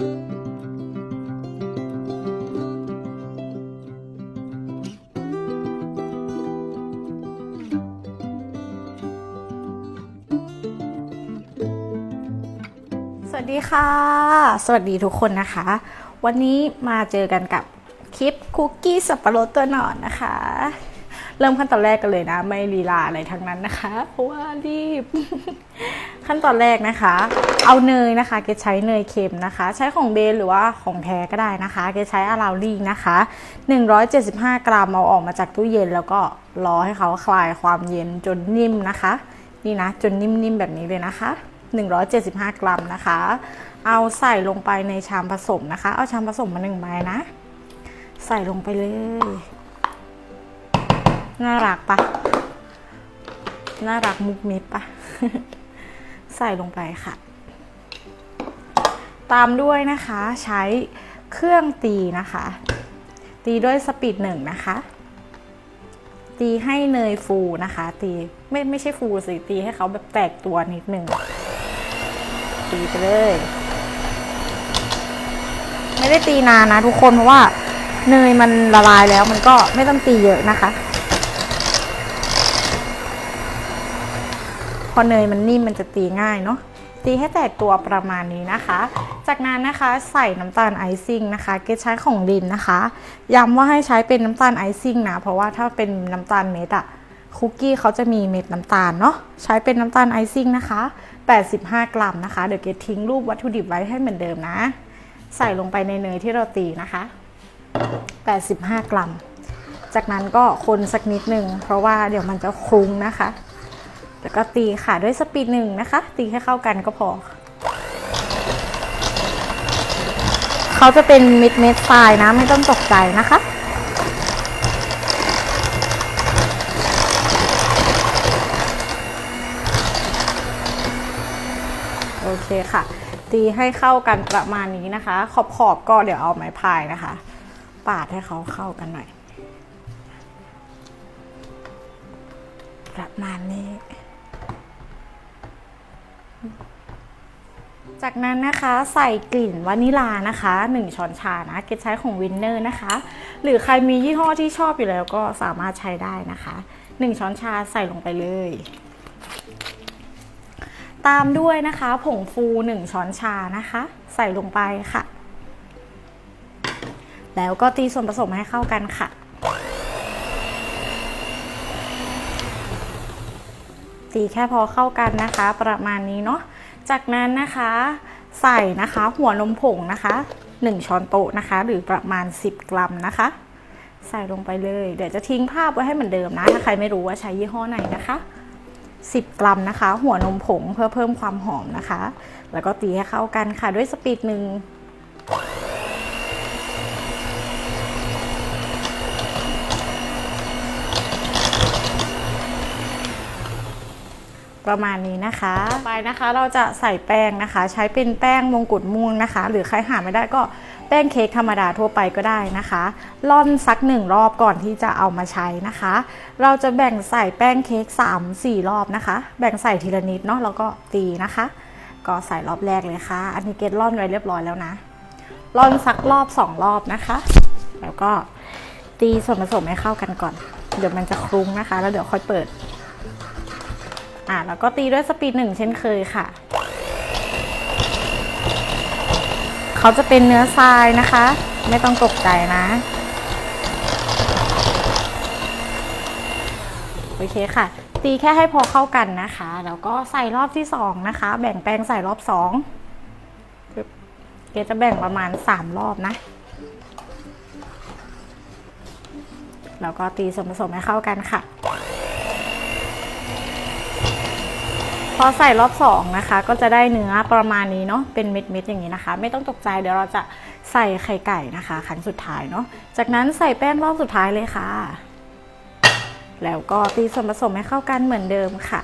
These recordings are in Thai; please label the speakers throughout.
Speaker 1: สวัสดีค่ะ สวัสดีทุกคนนะคะ วันนี้มาเจอกันกับคลิปคุกกี้สับปะรดตัวหนอนนะคะ เริ่มขั้นตอนแรกกันเลยนะ ไม่ลีลาอะไรทั้งนั้นนะคะ เพราะว่ารีบ ขั้นตอนแรกนะคะ เอาเนยนะคะ เกดใช้เนยเค็มนะคะ ใช้ของเบนหรือว่าของแท้ก็ได้นะคะ เกดใช้อาราลี่นะคะ 175 กรัมเอาออกมาจากตู้เย็นแล้วก็รอให้เขาคลายความเย็นจนนิ่มนะคะ นี่นะ จนนิ่มๆแบบนี้เลยนะคะ 175 กรัมนะคะ เอาใส่ลงไปในชามผสมนะคะ เอาชามผสมมาหนึ่งใบนะ ใส่ลงไปเลย น่ารักปะน่ารักมุกมิบปะใส่ลงไปค่ะ ตามด้วยนะคะใช้เครื่องตีนะคะ ตีด้วยสปีดหนึ่งนะคะ ตีให้เนยฟูนะคะ ตีไม่ไม่ใช่ฟูสิตีให้เขาแบบแตกตัวนิดหนึ่งตีไปเลย ไม่ได้ตีนานนะทุกคนเพราะว่าเนยมันละลายแล้วมันก็ไม่ต้องตีเยอะนะคะ พอเนยมันนิ่มมันจะตีง่ายเนาะตีให้แตกตัวประมาณนี้นะคะ จากนั้นนะคะใส่น้ำตาลไอซิ่งนะคะ เกดใช้ของดินนะคะ ย้ำว่าให้ใช้เป็นน้ำตาลไอซิ่งนะ เพราะว่าถ้าเป็นน้ำตาลเม็ดอะคุกกี้เขาจะมีเม็ดน้ำตาลเนาะ ใช้เป็นน้ำตาลไอซิ่งนะคะ 85 กรัมนะคะ เดี๋ยวเกดทิ้งรูปวัตถุดิบไว้ให้เหมือนเดิมนะ ใส่ลงไปในเนยที่เราตีนะคะ 85 กรัม จากนั้นก็คนสักนิดนึง เพราะว่าเดี๋ยวมันจะคลุ้งนะคะ แล้วก็ตีค่ะด้วยสปีดหนึ่งนะคะ ตีให้เข้ากันก็พอ เขาจะเป็นเม็ดเม็ดทรายนะ ไม่ต้องตกใจนะคะโอเคค่ะ ตีให้เข้ากันประมาณนี้นะคะ ขอบขอบก็เดี๋ยวเอาไม้พายนะคะ ปาดให้เขาเข้ากันหน่อย ประมาณนี้ จากนั้นนะคะใส่กลิ่นวานิลานะคะ 1 ช้อนชานะเกดใช้ของวินเนอร์นะคะ หรือใครมียี่ห้อที่ชอบอยู่แล้วก็สามารถใช้ได้นะคะ 1 ช้อนชาใส่ลงไปเลย ตามด้วยนะคะผงฟู 1 ช้อนชานะคะ ใส่ลงไปค่ะ แล้วก็ตีส่วนผสมให้เข้ากันค่ะ ตีแค่พอเข้ากันนะคะ ประมาณนี้เนาะ จากนั้นนะคะใส่นะคะหัวนมผงนะคะ 1 ช้อนโต๊ะนะคะ หรือประมาณ 10 กรัมนะคะ ใส่ลงไปเลย เดี๋ยวจะทิ้งภาพไว้ให้เหมือนเดิมนะ ถ้าใครไม่รู้ว่าใช้ยี่ห้อไหนนะคะ 10 กรัมนะคะ หัวนมผงเพื่อเพิ่มความหอมนะคะ แล้วก็ตีให้เข้ากันค่ะด้วยสปีดหนึ่ง ประมาณนี้นะคะต่อไปนะคะเราจะใส่แป้งนะคะ ใช้เป็นแป้งมงกุฎม่วงนะคะ หรือใครหาไม่ได้ก็แป้งเค้กธรรมดาทั่วไปก็ได้นะคะร่อนสักหนึ่งรอบก่อนที่จะเอามาใช้นะคะ เราจะแบ่งใส่แป้งเค้ก3 4 รอบนะคะ แบ่งใส่ทีละนิดเนาะแล้วก็ตีนะคะ ก็ใส่รอบแรกเลยค่ะ อันนี้เกดร่อนไว้เรียบร้อยแล้วนะร่อนสักรอบสองรอบนะคะ แล้วก็ตีส่วนผสมให้เข้ากันก่อน เดี๋ยวมันจะคลุ้งนะคะ แล้วเดี๋ยวค่อยเปิด อะแล้วก็ตีด้วยสปีดหนึ่งเช่นเคยค่ะ เขาจะเป็นเนื้อทรายนะคะ ไม่ต้องตกใจนะ โอเคค่ะ ตีแค่ให้พอเข้ากันนะคะ แล้วก็ใส่รอบที่สองนะคะ แบ่งแป้งใส่รอบสองเกจะแบ่งประมาณสามรอบนะแล้วก็ตีส่วนผสมให้เข้ากันค่ะ พอใส่รอบสองนะคะ ก็จะได้เนื้อประมาณนี้เนาะเป็นเม็ดๆอย่างนี้นะคะ ไม่ต้องตกใจเดี๋ยวเราจะใส่ไข่ไก่นะคะครั้งสุดท้ายเนาะจากนั้นใส่แป้งรอบสุดท้ายเลยค่ะ แล้วก็ตีส่วนผสมให้เข้ากันเหมือนเดิมค่ะ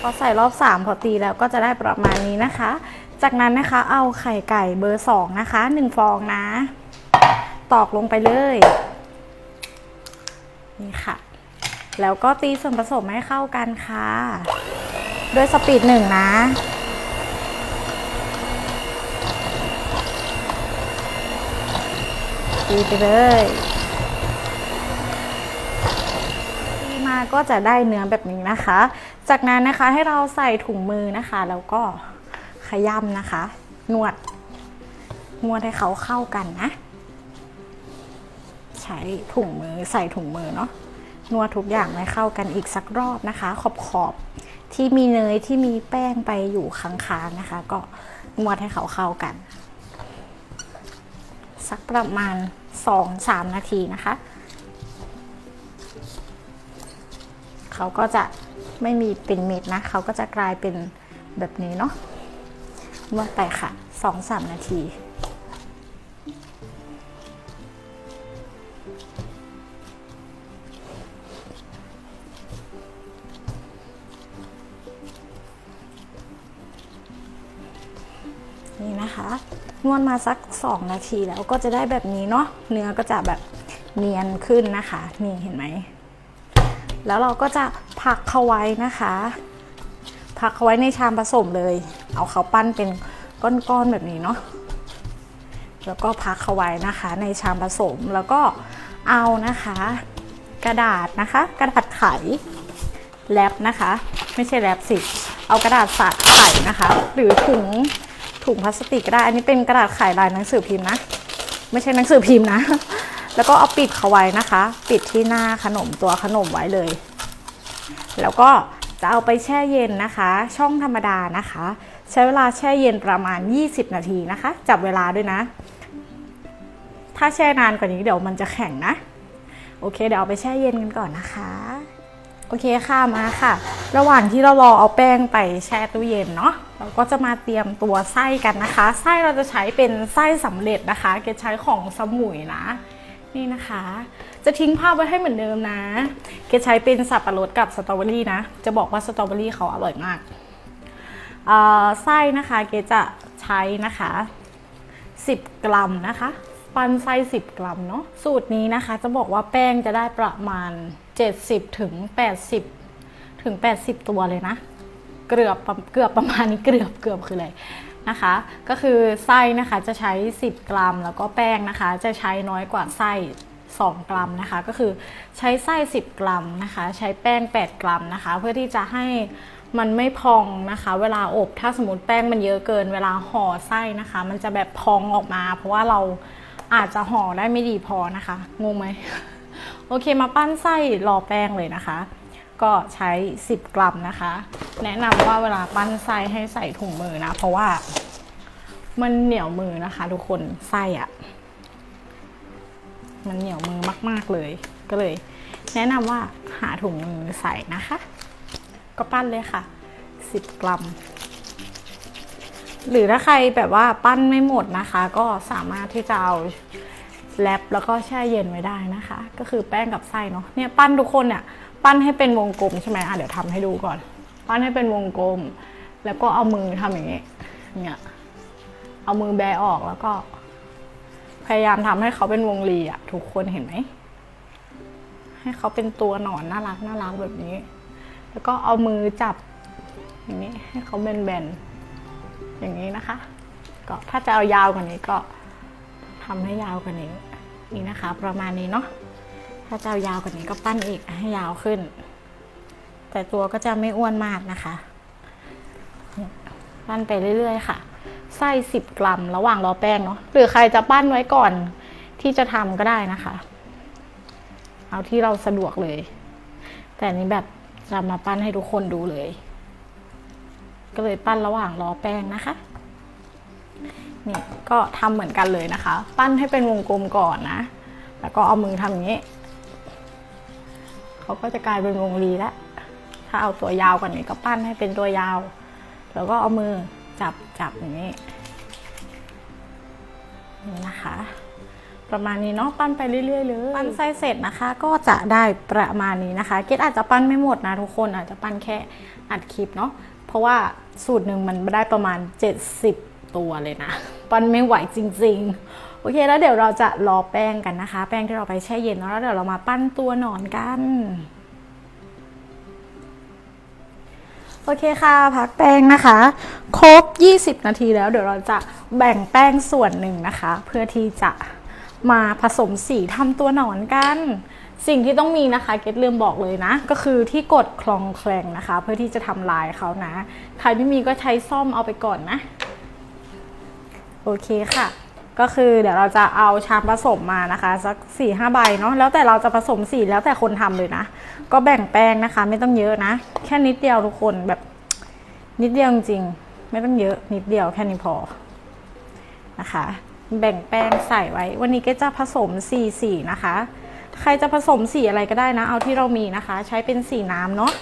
Speaker 1: พอใส่รอบ 3 พอตีแล้วก็จะได้ประมาณนี้นะคะ จากนั้นนะคะเอาไข่ไก่เบอร์ 2 นะคะ 1 ฟองนะ ตอกลงไปเลย นี่ค่ะ แล้วก็ตีส่วนผสมให้เข้ากันค่ะ โดยสปีดหนึ่งนะตีไปเลยตีมาก็จะได้เนื้อแบบนี้นะคะ จากนั้นนะคะให้เราใส่ถุงมือนะคะ แล้วก็ขย้ำนะคะ นวด นวดให้เขาเข้ากันนะ ใช้ถุงมือใส่ถุงมือเนาะ นวดทุกอย่างให้เข้ากันอีกสักรอบนะคะ ขอบขอบที่มีเนยที่มีแป้งไปอยู่ค้างๆนะคะ ก็นวดให้เขาเข้ากัน สักประมาณ 2-3 นาทีนะคะ เขาก็จะไม่มีเป็นเม็ดนะ เขาก็จะกลายเป็นแบบนี้เนาะนวดไปค่ะ 2-3 นาที วดมาสัก 2 นาทีแล้วก็จะได้แบบนี้เนาะเนื้อก็จะแบบเนียนขึ้นนะคะ นี่เห็นไหม แล้วเราก็จะพักเขาไว้นะคะพักเขาไว้ในชามผสมเลย เอาเขาปั้นเป็นก้อนๆแบบนี้เนาะแล้วก็พักเขาไว้นะคะ ในชามผสมแล้วก็เอานะคะ กระดาษนะคะ กระดาษไขแรปนะคะ ไม่ใช่แรปสิเอากระดาษสาดไข่นะคะ หรือถุง ถุงพลาสติกก็ได้ อันนี้เป็นกระดาษไขลายหนังสือพิมพ์นะ ไม่ใช่หนังสือพิมพ์นะ แล้วก็เอาปิดเขาไว้นะคะ ปิดที่หน้าขนมตัวขนมไว้เลย แล้วก็จะเอาไปแช่เย็นนะคะ ช่องธรรมดานะคะ ใช้เวลาแช่เย็นประมาณ 20 นาทีนะคะ จับเวลาด้วยนะ ถ้าแช่นานกว่านี้เดี๋ยวมันจะแข็งนะ โอเค เดี๋ยวเอาไปแช่เย็นกันก่อนนะคะโอเคค่ะมาค่ะ ระหว่างที่เรารอเอาแป้งไปแช่ตู้เย็นเนาะ เราก็จะมาเตรียมตัวไส้กันนะคะ ไส้เราจะใช้เป็นไส้สำเร็จนะคะ เกดใช้ของสมุยนะ นี่นะคะ จะทิ้งภาพไว้ให้เหมือนเดิมนะ เกดใช้เป็นสับปะรดกับสตรอเบอรี่นะ จะบอกว่าสตรอเบอรี่เขาอร่อยมากไส้นะคะเกดจะใช้นะคะ 10 กรัมนะคะ ปันไส้ 10 กรัมเนาะ สูตรนี้นะคะจะบอกว่าแป้งจะได้ประมาณ 70ถึง80 ถึง 80 ตัวเลยนะ เกือบเกือบประมาณนี้เกือบเกือบคืออะไรนะคะ ก็คือไส้นะคะจะใช้ 10 กรัม แล้วก็แป้งนะคะ จะใช้น้อยกว่าไส้ 2 กรัมนะคะ ก็คือใช้ไส้ 10 กรัมนะคะ ใช้แป้ง 8 กรัมนะคะ เพื่อที่จะให้มันไม่พองนะคะ เวลาอบถ้าสมมติแป้งมันเยอะเกิน เวลาห่อไส้นะคะ มันจะแบบพองออกมา เพราะว่าเราอาจจะห่อได้ไม่ดีพอนะคะงงไหมโอเคมาปั้นไส้รอแป้งเลยนะคะ ก็ใช้ 10 กรัมนะคะ แนะนำว่าเวลาปั้นไส้ให้ใส่ถุงมือนะ เพราะว่ามันเหนียวมือนะคะทุกคนไส้อะมันเหนียวมือมาก ๆเลย ก็เลย แนะนำว่าหาถุงมือใส่นะคะ ก็ปั้นเลยค่ะ 10 กรัม หรือถ้าใครแบบว่าปั้นไม่หมดนะคะ ก็สามารถที่จะเอาแรปแล้วก็แช่เย็นไว้ได้นะคะ ก็คือแป้งกับไส้เนาะเนี่ยปั้นทุกคนเนี่ย ปั้นให้เป็นวงกลมใช่ไหมอะเดี๋ยวทำให้ดูก่อน ปั้นให้เป็นวงกลม แล้วก็เอามือทำอย่างนี้เนี่ยเอามือแบออกแล้วก็ พยายามทำให้เขาเป็นวงรีอะทุกคนเห็นไหมให้เขาเป็นตัวหนอนน่ารักน่ารักแบบนี้ แล้วก็เอามือจับ อย่างนี้ให้เขาแบนๆอย่างนี้นะคะ ก็ถ้าจะเอายาวกว่านี้ก็ทำให้ยาวกว่านี้นี่นะคะ ประมาณนี้เนาะ ถ้าจะายาวกว่านี้ก็ปั้นอีกให้ยาวขึ้น แต่ตัวก็จะไม่อ้วนมากนะคะปั้นไปเรื่อยๆค่ะ ไส้สิบกรัมระหว่างรอแป้งเนาะหรือใครจะปั้นไว้ก่อนที่จะทำก็ได้นะคะ เอาที่เราสะดวกเลย แต่นนี้แบบจะมาปั้นให้ทุกคนดูเลย ก็เลยปั้นระหว่างรอแป้งนะคะนี่ก็ทำเหมือนกันเลยนะคะ ปั้นให้เป็นวงกลมก่อนนะ แล้วก็เอามือทำอย่างนี้ เขาก็จะกลายเป็นวงรีแล้วถ้าเอาตัวยาวกว่านี้ก็ปั้นให้เป็นตัวยาว แล้วก็เอามือจับจับอย่างนี้นี่นะคะ ประมาณนี้เนาะปั้นไปเรื่อยๆเลยปั้นไส้เสร็จนะคะ ก็จะได้ประมาณนี้นะคะเกดอาจจะปั้นไม่หมดนะทุกคนอาจจะปั้นแค่อัดคลิปเนาะเพราะว่าสูตรหนึ่งมันได้ประมาณ 70 ตัวเลยนะ ปั้นไม่ไหวจริง ๆ โอเคแล้วเดี๋ยวเราจะรอแป้งกันนะคะ แป้งที่เราไปแช่เย็นเนาะแล้วเดี๋ยวเรามาปั้นตัวหนอนกันโอเคค่ะ พักแป้งนะคะ ครบ 20 นาทีแล้วเดี๋ยวเราจะแบ่งแป้งส่วนหนึ่งนะคะ เพื่อที่จะมาผสมสีทำตัวหนอนกัน สิ่งที่ต้องมีนะคะเกดลืมบอกเลยนะ ก็คือที่กดคลองแคลงนะคะ เพื่อที่จะทำลายเขานะ ใครไม่มีก็ใช้ซ่อมเอาไปก่อนนะ โอเคค่ะ ก็คือเดี๋ยวเราจะเอาชามผสมมานะคะสัก4ี่ห้าใบเนาะแล้วแต่เราจะผสมสีแล้วแต่คนทำเลยนะ ก็แบ่งแป้งนะคะ ไม่ต้องเยอะนะ แค่นิดเดียวทุกคนแบบนิดเดียวจริงไม่ต้องเยอะนิดเดียวแค่นี้พอนะคะ แบ่งแป้งใส่ไว้ วันนี้ก็จะผสมสีสีนะคะ ใครจะผสมสีอะไรก็ได้นะ เอาที่เรามีนะคะ ใช้เป็นสีน้ำเนาะ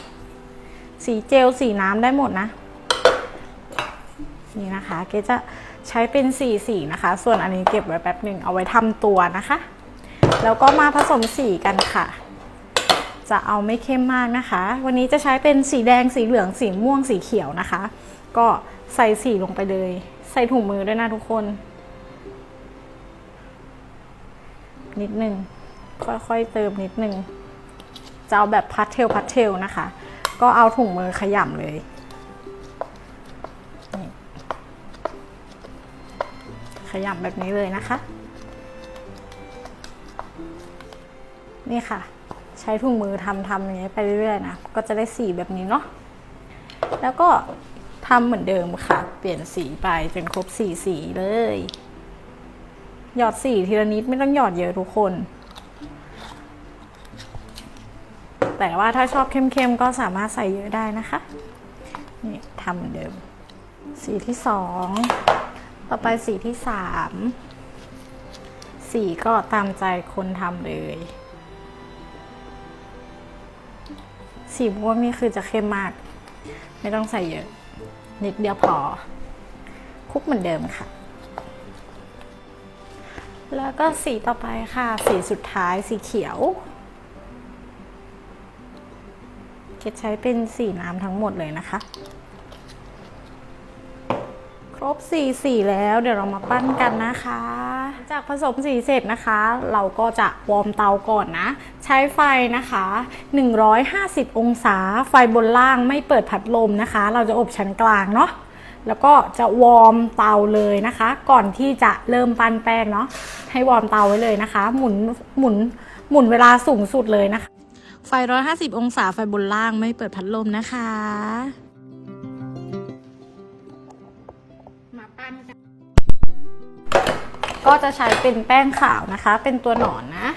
Speaker 1: สีเจลสีน้ำได้หมดนะ นี่นะคะ เกจะใช้เป็นสีสีนะคะ ส่วนอันนี้เก็บไว้แป๊บหนึ่งเอาไว้ทำตัวนะคะ แล้วก็มาผสมสีกันค่ะ จะเอาไม่เข้มมากนะคะ วันนี้จะใช้เป็นสีแดงสีเหลืองสีม่วงสีเขียวนะคะ ก็ใส่สีลงไปเลย ใส่ถุงมือด้วยนะทุกคน นิดนึงค่อยๆเติมนิดนึงจะเอาแบบพัดเทลพัดเทลนะคะ ก็เอาถุงมือขยำเลย ขยำแบบนี้เลยนะคะ นี่ค่ะ ใช้ถุงมือทำทำอย่างเงี้ไปเรื่อยๆนะ ก็จะได้สีแบบนี้เนาะ แล้วก็ทำเหมือนเดิมค่ะ เปลี่ยนสีไปจนครบสีสีเลย หยอดสีทีละนิดไม่ต้องหยอดเยอะทุกคน แต่ว่าถ้าชอบเข้มๆก็สามารถใส่เยอะได้นะคะ นี่ทำเหมือนเดิม สีที่สอง ต่อไปสีที่สามสีก็ตามใจคนทำเลย สีม่วงนี่คือจะเข้มมาก ไม่ต้องใส่เยอะ นิดเดียวพอคลุกเหมือนเดิมค่ะ แล้วก็สีต่อไปค่ะ สีสุดท้ายสีเขียวเกดใช้เป็นสีน้ำทั้งหมดเลยนะคะ รบสีสีแล้วเดี๋ยวเรามาปั้นกันนะคะ จากผสมสีเสร็จนะคะ เราก็จะวอร์มเตาก่อนนะ ใช้ไฟนะคะ 150 องศา ไฟบนล่างไม่เปิดพัดลมนะคะ เราจะอบชั้นกลางเนาะแล้วก็จะวอร์มเตาเลยนะคะ ก่อนที่จะเริ่มปั้นแป้งเนาะให้วอร์มเตาไว้เลยนะคะ หมุนหมุนหมุนเวลาสูงสุดเลยนะคะ ไฟ 150 องศาไฟบนล่างไม่เปิดพัดลมนะคะ ก็จะใช้เป็นแป้งขาวนะคะ เป็นตัวหนอนนะ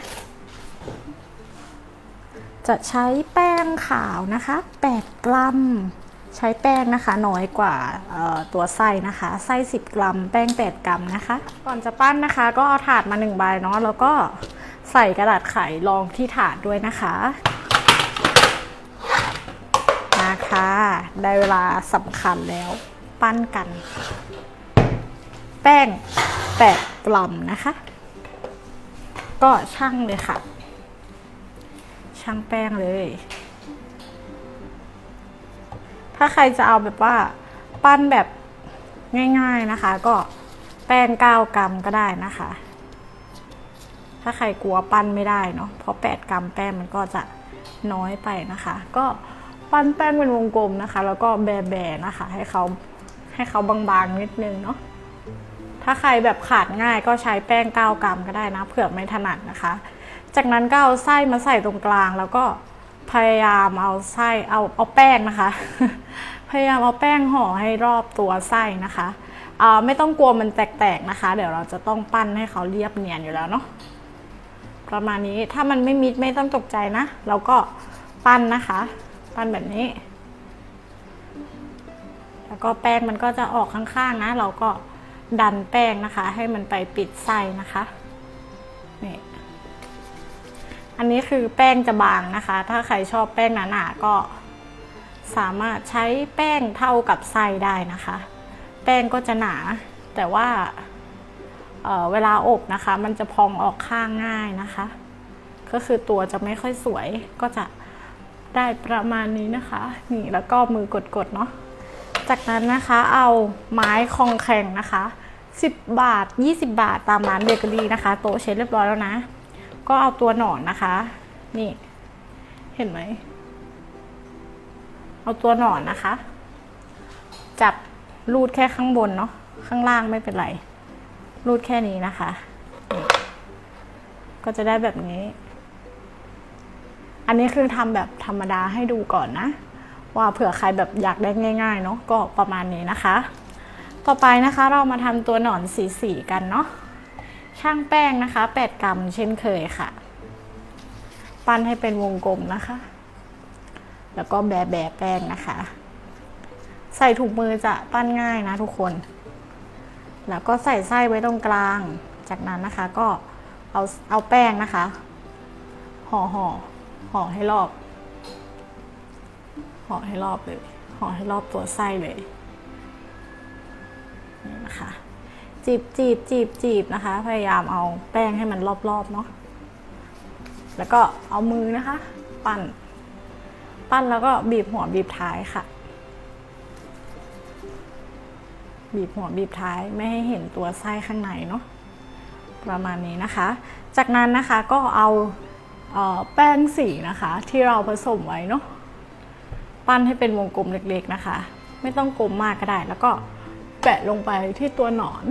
Speaker 1: จะใช้แป้งขาวนะคะ 8 กรัม ใช้แป้งนะคะ น้อยกว่าตัวไส้นะคะ ไส้ 10 กรัม แป้ง 8 กรัมนะคะ ก่อนจะปั้นนะคะ ก็เอาถาดมา1ใบเนาะ แล้วก็ใส่กระดาษไขรองที่ถาดด้วยนะคะนะคะ ได้เวลาสำคัญแล้ว ปั้นกัน แป้ง 8 กรัมนะคะ ก็ช่างเลยค่ะ ช่างแป้งเลย ถ้าใครจะเอาแบบว่าปั้นแบบง่าย ๆนะคะ ก็แป้ง 9 กรัมก็ได้นะคะ ถ้าใครกลัวปั้นไม่ได้เนาะเพราะ 8 กรัมแป้งมันก็จะน้อยไปนะคะ ก็ปั้นแป้งเป็นวงกลมนะคะ แล้วก็แบๆนะคะ ให้เขาให้เขาบางๆนิดนึงเนาะ ถ้าใครแบบขาดง่ายก็ใช้แป้ง 9 กรัมก็ได้นะเผื่อไม่ถนัดนะคะ จากนั้นก็เอาไส้มาใส่ตรงกลาง แล้วก็พยายามเอาไส้เอาเอาแป้งนะคะ พยายามเอาแป้งห่อให้รอบตัวไส้นะคะไม่ต้องกลัวมันแตกๆนะคะ เดี๋ยวเราจะต้องปั้นให้เขาเรียบเนียนอยู่แล้วเนาะประมาณนี้ถ้ามันไม่มิดไม่ต้องตกใจนะเราก็ปั้นนะคะ ปั้นแบบนี้ แล้วก็แป้งมันก็จะออกข้างๆนะ เราก็ ดันแป้งนะคะ ให้มันไปปิดไส้นะคะนี่อันนี้คือแป้งจะบางนะคะ ถ้าใครชอบแป้งหนาๆก็สามารถใช้แป้งเท่ากับไส้ได้นะคะ แป้งก็จะหนา แต่ว่าเเวลาอบนะคะ มันจะพองออกข้างง่ายนะคะ ก็คือตัวจะไม่ค่อยสวยก็จะได้ประมาณนี้นะคะ นี่แล้วก็มือกดๆเนาะจากนั้นนะคะเอาไม้คองแข็งนะคะ 10 บาท 20 บาทตามร้านเบเกอรี่นะคะ โต๊ะเช็ดเรียบร้อยแล้วนะ ก็เอาตัวหนอนนะคะ นี่ เห็นไหม เอาตัวหนอนนะคะ จับรูดแค่ข้างบนเนาะข้างล่างไม่เป็นไร รูดแค่นี้นะคะ ก็จะได้แบบนี้ อันนี้คือทำแบบธรรมดาให้ดูก่อนนะ ว่าเผื่อใครแบบอยากได้ง่าย ๆ เนาะก็ประมาณนี้นะคะ ต่อไปนะคะเรามาทำตัวหนอนสีสีกันเนาะช่างแป้งนะคะ 8 กรัมเช่นเคยค่ะ ปั้นให้เป็นวงกลมนะคะ แล้วก็แบะแบะแป้งนะคะ ใส่ถุงมือจะปั้นง่ายนะทุกคน แล้วก็ใส่ไส้ไว้ตรงกลาง จากนั้นนะคะก็เอาเอาแป้งนะคะ ห่อห่อห่อให้รอบห่อให้รอบเลยห่อให้รอบตัวไส้เลย นี่นะคะจีบจีบจีบจีบนะคะ พยายามเอาแป้งให้มันรอบๆเนาะแล้วก็เอามือนะคะ ปั้น ปั้นแล้วก็บีบหัวบีบท้ายค่ะ บีบหัวบีบท้ายไม่ให้เห็นตัวไส้ข้างในเนาะประมาณนี้นะคะ จากนั้นนะคะก็เอาเออแป้งสีนะคะ ที่เราผสมไว้เนาะปั้นให้เป็นวงกลมเล็กๆนะคะ ไม่ต้องกลมมากก็ได้แล้วก็ แปะลงไปที่ตัวหนอน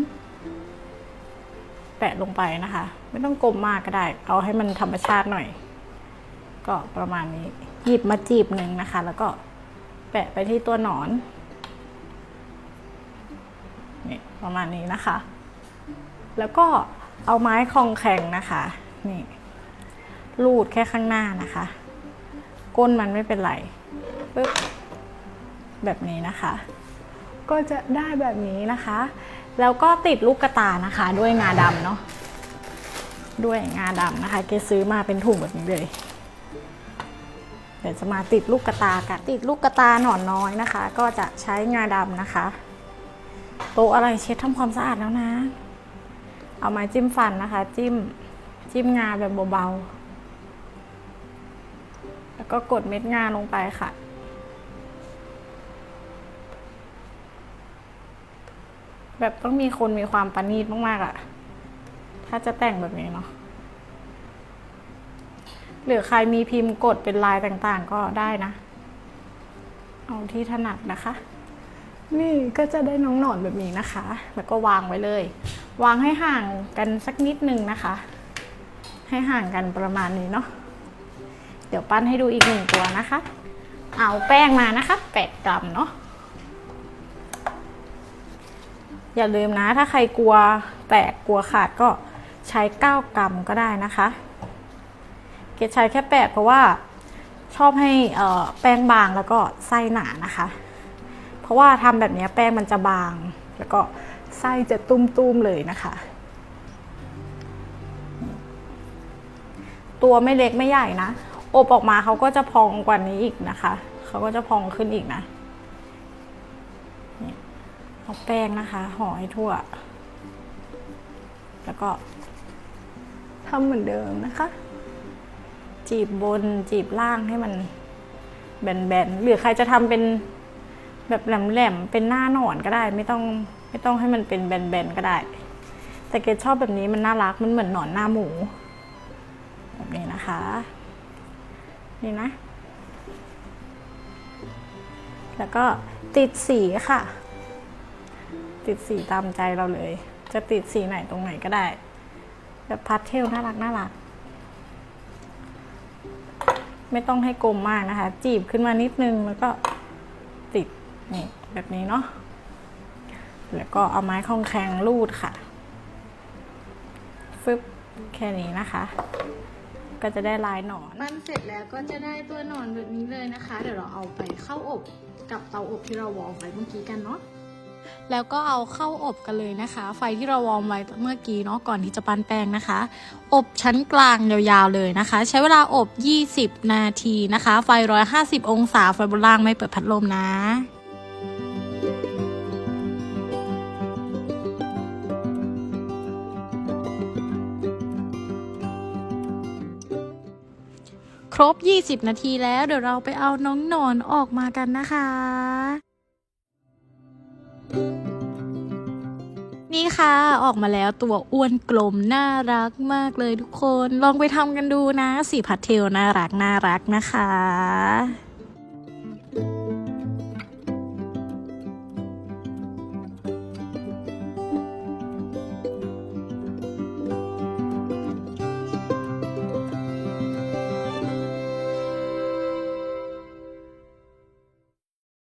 Speaker 1: แปะลงไปนะคะ ไม่ต้องกลมมากก็ได้ เอาให้มันธรรมชาติหน่อย ก็ประมาณนี้ หยิบมาจีบหนึ่งนะคะ แล้วก็แปะไปที่ตัวหนอนนี่ประมาณนี้นะคะ แล้วก็เอาไม้คองแข็งนะคะ นี่ลูดแค่ข้างหน้านะคะ ก้นมันไม่เป็นไรปึ๊บแบบนี้นะคะ ก็จะได้แบบนี้นะคะ แล้วก็ติดลูกกระตานะคะ ด้วยงาดำเนาะด้วยงาดำนะคะ เกซื้อมาเป็นถุงแบบนี้เลย เดี๋ยวจะมาติดลูกกระตากันติดลูกกระตาหนอนน้อยนะคะ ก็จะใช้งาดำนะคะ โต๊ะอะไรเช็ดทำความสะอาดแล้วนะ เอาไม้จิ้มฟันนะคะ จิ้มจิ้มงาแบบเบาๆแล้วก็กดเม็ดงาลงไปค่ะ แบบต้องมีคนมีความประณีตมากๆอะถ้าจะแต่งแบบนี้เนาะหรือใครมีพิมพ์กดเป็นลายต่างๆก็ได้นะ เอาที่ถนัดนะคะ นี่ก็จะได้น้องหนอนแบบนี้นะคะ แล้วก็วางไว้เลย วางให้ห่างกันสักนิดนึงนะคะ ให้ห่างกันประมาณนี้เนาะเดี๋ยวปั้นให้ดูอีกหนึ่งตัวนะคะ เอาแป้งมานะคะ8กรัมเนาะ อย่าลืมนะ ถ้าใครกลัวแตกกลัวขาดก็ใช้ 9 กรัมก็ได้นะคะ เกดใช้แค่ 8 เพราะว่าชอบให้แป้งบางแล้วก็ไส้หนานะคะ เพราะว่าทำแบบนี้แป้งมันจะบาง แล้วก็ไส้จะตุ้มๆเลยนะคะ ตัวไม่เล็กไม่ใหญ่นะ อบออกมาเขาก็จะพองกว่านี้อีกนะคะ เขาก็จะพองขึ้นอีกนะ เอาแป้งนะคะห่อให้ทั่ว แล้วก็ทำเหมือนเดิมนะคะ จีบบนจีบล่างให้มันแบนๆหรือใครจะทำเป็นแบบแหลมๆเป็นหน้าหนอนก็ได้ ไม่ต้องไม่ต้องให้มันเป็นแบนๆก็ได้ แต่เกดชอบแบบนี้มันน่ารักมันเหมือนหนอนหน้าหมู แบบนี้นะคะ นี่นะ แล้วก็ติดสีค่ะ ติดสีตามใจเราเลย จะติดสีไหนตรงไหนก็ได้แบบพาสเทลน่ารักน่ารัก ไม่ต้องให้กลมมากนะคะ จีบขึ้นมานิดนึงแล้วก็ติดนี่แบบนี้เนาะแล้วก็เอาไม้คองแข็งรูดค่ะฟึบแค่นี้นะคะ ก็จะได้ลายหนอนปั้นเสร็จแล้วก็จะได้ตัวหนอนแบบนี้เลยนะคะ เดี๋ยวเราเอาไปเข้าอบกับเตาอบที่เราวอร์มไว้เมื่อกี้กันเนาะ แล้วก็เอาเข้าอบกันเลยนะคะ ไฟที่เราวอร์มไว้เมื่อกี้เนาะก่อนที่จะปั้นแป้งนะคะ อบชั้นกลางยาวๆเลยนะคะ ใช้เวลาอบ 20 นาทีนะคะ ไฟ 150 องศาไฟบนล่างไม่เปิดพัดลมนะครบ 20 นาทีแล้วเดี๋ยวเราไปเอาน้องนอนออกมากันนะคะ นี่ค่ะออกมาแล้วตัวอ้วนกลมน่ารักมากเลยทุกคน ลองไปทำกันดูนะ สีพัดเทลน่ารักน่ารักนะคะ